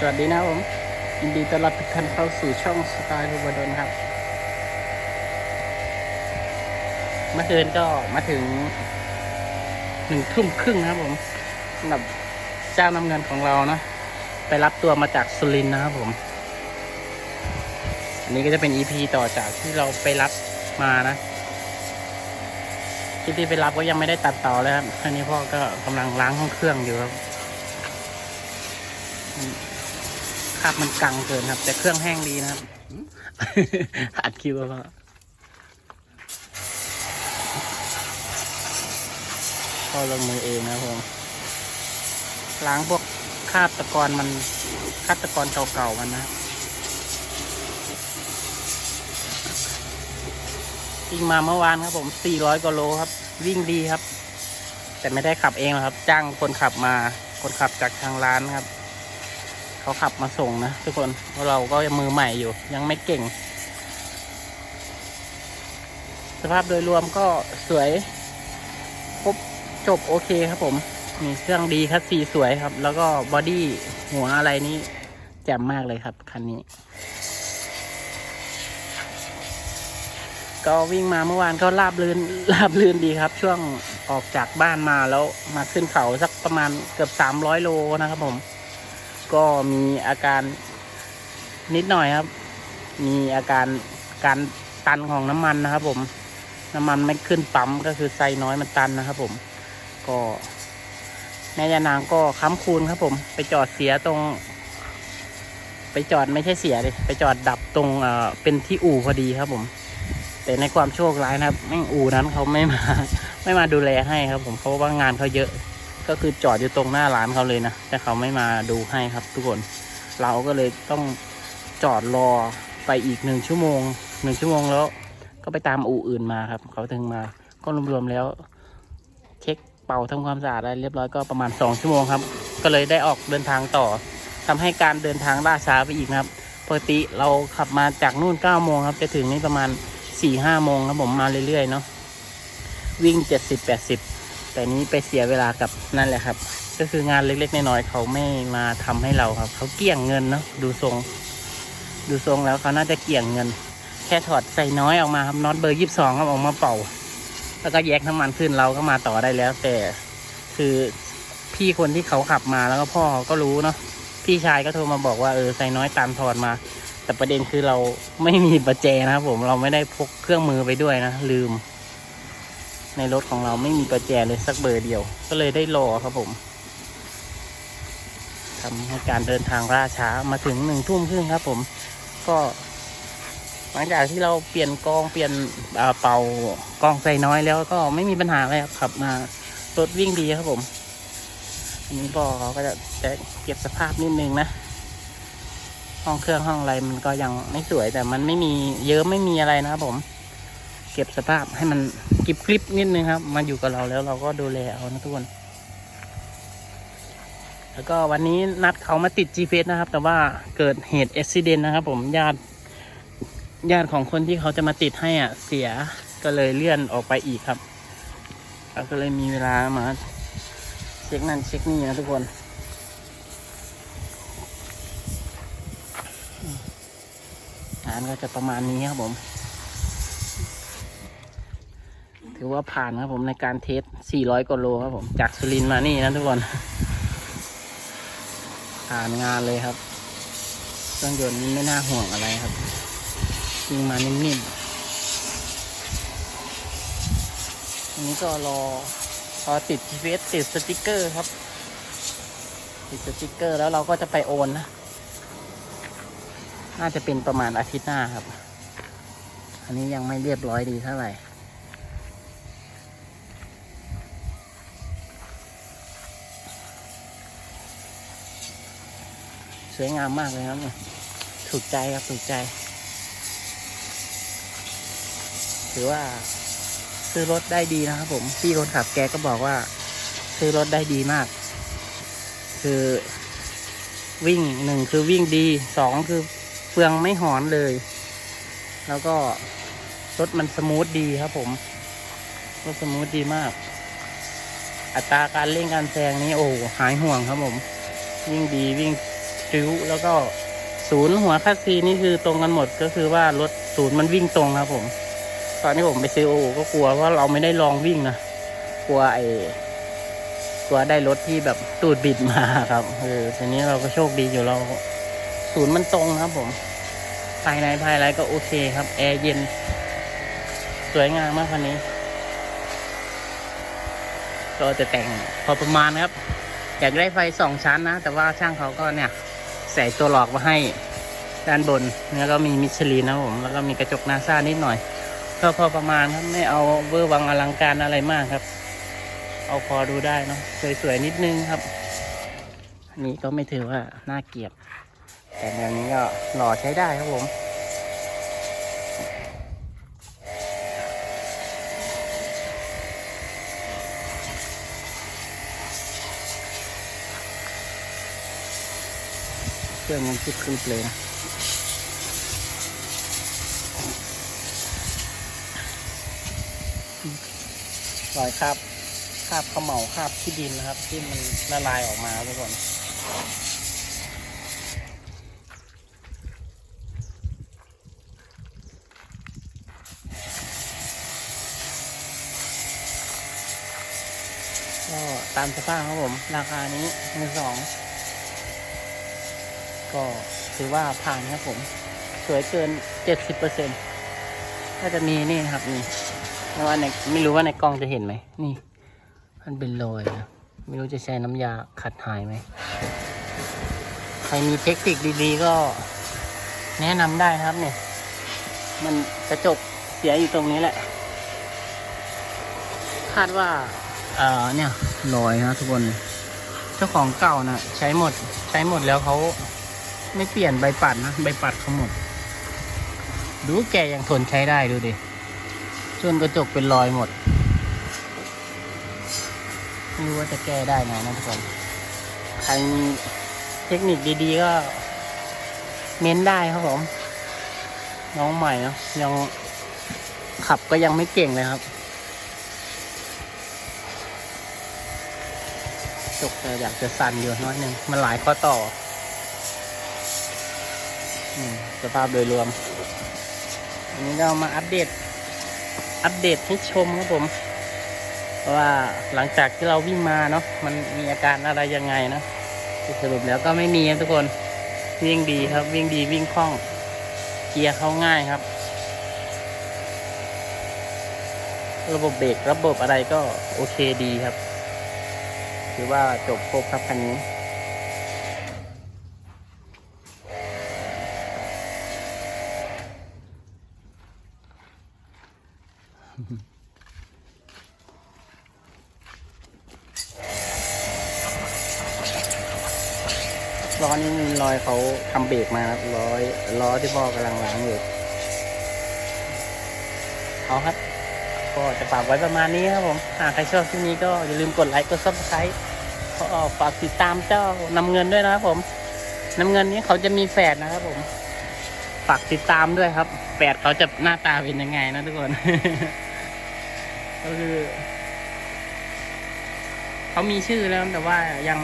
สวัสดีนะผมยินดีต้อนรับทุกท่านเข้าสู่ช่องสไตล์รูบดนครับ เมื่อคืนก็มาถึงหนึ่งทุ่มครึ่งนะครับผมสำหรับเจ้าน้ำเงินของเรานะไปรับตัวมาจากสุรินทร์นะครับผม อันนี้ก็จะเป็น EP ต่อจากที่เราไปรับมานะที่ที่ไปรับก็ยังไม่ได้ตัดต่อเลยครับอันนี้พ่อก็กำลังล้างห้องเครื่องอยู่ครับาบมันกังเกินครับ แต่เครื่องแห้งดีนะครับ อัดคิวว่าพ่อลงมือเองนะครับผมล้างพวกคราบตะกอนมันคราบตะกอนเก่าๆมันนะครับวิ่งมาเมื่อวานครับผม 400กิโลครับ วิ่งดีครับ แต่ไม่ได้ขับเองหรอกครับ จ้างคนขับมา คนขับจากทางร้านครับ เขาขับมาส่งนะทุกคนเพราะเราก็มือใหม่อยู่ ยังไม่เก่ง สภาพโดยรวมก็สวย ครบจบโอเคครับผม มีเครื่องดีคัสซีสวยครับ แล้วก็บอดี้หัวอะไรนี้แจ่มมากเลยครับคันนี้ ก็วิ่งมาเมื่อวานก็ราบลื่นราบลื่นดีครับ ช่วงออกจากบ้านมาแล้วมาขึ้นเขาสักประมาณเกือบสามร้อยโลนะครับผม ก็มีอาการนิดหน่อยครับ มีอาการการตันของน้ำมันนะครับ ผม น้ำมันไม่ขึ้นปั๊มก็คือไซน้อยมันตันนะครับผม ก็แม่ยานางก็ค้ำคูณครับ ผม ไปจอดเสียตรง ไปจอดไม่ใช่เสียเลยไปจอดดับตรงเอ่อเป็นที่อู่พอดีครับผม แต่ในความโชคร้ายนะครับแม่งอู่นั้นเขาไม่มา ไม่มาดูแลให้ครับ ผมเพราะว่างานเขาเยอะ ก็คือจอดอยู่ตรงหน้าร้านเขาเลยนะ แต่เขาไม่มาดูให้ครับทุกคน เราก็เลยต้องจอดรอไปอีกหนึ่งชั่วโมงหนึ่งชั่วโมงแล้ว ก็ไปตามอู่อื่นมาครับ เขาถึงมาก็รวมๆแล้ว เช็คเป่าทำความสะอาดอะไรเรียบร้อยก็ประมาณสองชั่วโมงครับ ก็เลยได้ออกเดินทางต่อทำให้การเดินทางล่าช้าไปอีกนะครับปกติเราขับมาจากนู่นเก้าโมงครับจะถึงนี่ประมาณสี่ห้าโมงครับผมมาเรื่อยๆเนาะวิ่งเจ็ดสิบ แต่นี้ไปเสียเวลากับนั่นแหละครับ ก็คืองานเล็ก ๆ น้อยๆเขาไม่มาทำให้เราครับ เขาเกี่ยงเงินเนาะดูทรง ดูทรงแล้วเขาน่าจะเกี่ยงเงิน แค่ถอดใส่น้อยออกมาครับน็อตเบอร์ยี่สิบสองครับออกมาเป่า แล้วก็แยกน้ำมันขึ้นเราก็มาต่อได้แล้ว แต่คือพี่คนที่เขาขับมาแล้วก็พ่อก็รู้เนาะพี่ชายก็โทรมาบอกว่าเออใส่น้อยตามถอดมา แต่ประเด็นคือเราไม่มีประแจนะครับผมเราไม่ได้พกเครื่องมือไปด้วยนะลืม ในรถของเราไม่มีประแจเลยสักเบอร์เดียว ก็เลยได้รอครับผมทำให้การเดินทางล่าช้ามาถึงหนึ่งทุ่มครึ่งครับ ผม ก็หลังจากที่เราเปลี่ยนกองเปลี่ยนเป่ากองใส่น้อยแล้วก็ไม่มีปัญหาอะไรครับขับมารถวิ่งดีครับผม อันนี้ก็เขาก็จะจะเก็บสภาพนิดนึงนะห้องเครื่องห้องอะไรมันก็ยังไม่สวยแต่มันไม่มีเยอะไม่มีอะไรนะครับผม เก็บสภาพให้มันกริบกริบนิดนึงครับ มาอยู่กับเราแล้วเราก็ดูแลเอานะทุกคน แล้วก็วันนี้นัดเขามาติด GPS นะครับ แต่ว่าเกิดเหตุอุบิเหตุนะครับ ผมญาติญาติของคนที่เขาจะมาติดให้อะเสียก็เลยเลื่อนออกไปอีกครับเราก็เลยมีเวลามาเช็คนั่นเช็คนี่นะทุกคนงานก็จะประมาณนี้ครับผม ถือว่าผ่านครับผมในการเทส 400กว่าโลครับผม จากสุรินมานี่นะทุกคน ผ่านงานเลยครับเครื่องยนต์นี่ไม่น่าห่วงอะไรครับยิงมานิ่มๆอันนี้ก็รอรอติด GPS ติดสติกเกอร์ครับ ติดสติกเกอร์แล้วเราก็จะไปโอนนะ น่าจะเป็นประมาณอาทิตย์หน้าครับ อันนี้ยังไม่เรียบร้อยดีเท่าไหร่ สวยงามมากเลยครับเนี่ยถูกใจครับถูกใจ ถือว่า ซื้อรถได้ดีนะครับผมพี่คนขับแกก็บอกว่า ซื้อรถได้ดีมาก คือวิ่งหนึ่งคือวิ่งดีสองคือเฟืองไม่หอนเลย แล้วก็รถมันสมูทดีครับผมรถสมูทดีมาก อัตราการเร่งการแซงนี้โอ้หายห่วงครับผม วิ่งดีวิ่ง ริ้วแล้วก็ศูนย์หัวคัสซีนี่คือตรงกันหมดก็คือว่ารถศูนย์มันวิ่งตรงครับผม ตอนที่ผมไปซื้อโอก็กลัวว่าเราไม่ได้ลองวิ่งนะกลัวไอ้กลัวได้รถที่แบบตูดบิดมาครับเออทีนี้เราก็โชคดีอยู่เราศูนย์มันตรงครับ ผม ภายในภายในก็โอเคครับแอร์เย็น สวยงามมากคันนี้ก็จะแต่งพอประมาณครับ อยากได้ไฟสองชั้นนะ แต่ว่าช่างเขาก็เนี่ย ใส่ตัวหลอกมาให้ด้านบน แล้วก็มีมิชลินนะผม แล้วก็มีกระจกนาซานิดหน่อยก็พอประมาณครับไม่เอาเวอร์วังอลังการอะไรมากครับ เอาพอดูได้เนาะสวยๆนิดนึงครับนี้ก็ไม่ถือว่าน่าเกียดแต่แนวนี้ก็หล่อใช้ได้ครับผม เครื่องมันคิดขึ้นเลยนะรอยคราบคราบขมเหลาคราบที่ดินนะครับ ที่มันละลายออกมาทุกคนก็ตามสภาพครับผม ราคานี้มือสอง ก็ถือว่าผ่านครับผม สวยเกินเจ็ดสิบเปอร์เซ็นต์ก็จะมีนี่นะครับนี่ไม่ว่าในไม่รู้ว่าในกล้องจะเห็นไหมนี่ มันเป็นรอยนะไม่รู้จะใช้น้ำยาขัดหายไหมใครมีเทคนิคดีๆก็แนะนำได้ครับเนี่ย มันกระจกเสียอยู่ตรงนี้แหละ คาดว่าเอ่อเนี่ยรอยนะทุกคน เจ้าของเก่านะใช้หมดใช้หมดแล้วเขา ไม่เปลี่ยนใบปัดนะ ใบปัดเขาหมด ดูแกยังทนใช้ได้ดูดิจนกระจกเป็นรอยหมด ไม่รู้ว่าจะแก้ได้ไงนะทุกคนใครมีเทคนิคดีๆก็ เม้นได้ครับผม น้องใหม่เนาะยังขับก็ยังไม่เก่งเลยครับจกแต่อยากจะสั่นอยู่น้อยนึง มันหลายข้อต่อ สภาพโดยรวม อันนี้เรามาอัปเดต อัปเดตให้ชมครับผม ว่าหลังจากที่เราวิ่งมาเนาะมันมีอาการอะไรยังไงนะสรุปแล้วก็ไม่มีครับทุกคนวิ่งดีครับ วิ่งดีวิ่งคล่อง เกียร์เข้าง่ายครับ ระบบเบรกระบบอะไรก็โอเคดีครับ ถือว่าจบครบครับคันนี้ ล้อนี้มีรอยเขาทำเบรกมาครับล้อล้อที่พ่อกำลังล้างอยู่เอาครับ ก็จะฝากไว้ประมาณนี้ครับผม หากใครชอบที่นี้ก็อย่าลืมกดไลค์กดซับสไครต์ก็ฝากติดตามเจ้านำเงินด้วยนะครับผมน้ำเงินนี้เขาจะมีแฝดนะครับผม ฝากติดตามด้วยครับแฝดเขาจะหน้าตาเป็นยังไงนะทุกคน ก็คือเขามีชื่อแล้วแต่ว่ายัง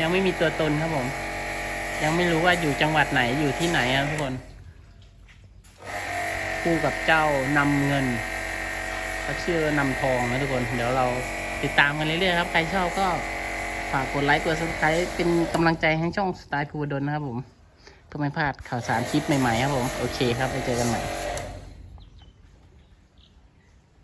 ยังไม่มีตัวตนครับผม ยังไม่รู้ว่าอยู่จังหวัดไหนอยู่ที่ไหนครับทุกคน คู่กับเจ้านำเงินเขาชื่อนำทองนะทุกคน เดี๋ยวเราติดตามกันเรื่อยๆครับ ใครชอบก็ฝากกดไลค์กดซับสไครต์เป็นกำลังใจให้ช่องสไตล์ภูวดลนะครับผม เพื่อไม่พลาดข่าวสารคลิปใหม่ๆครับผม โอเคครับไปเจอกันใหม่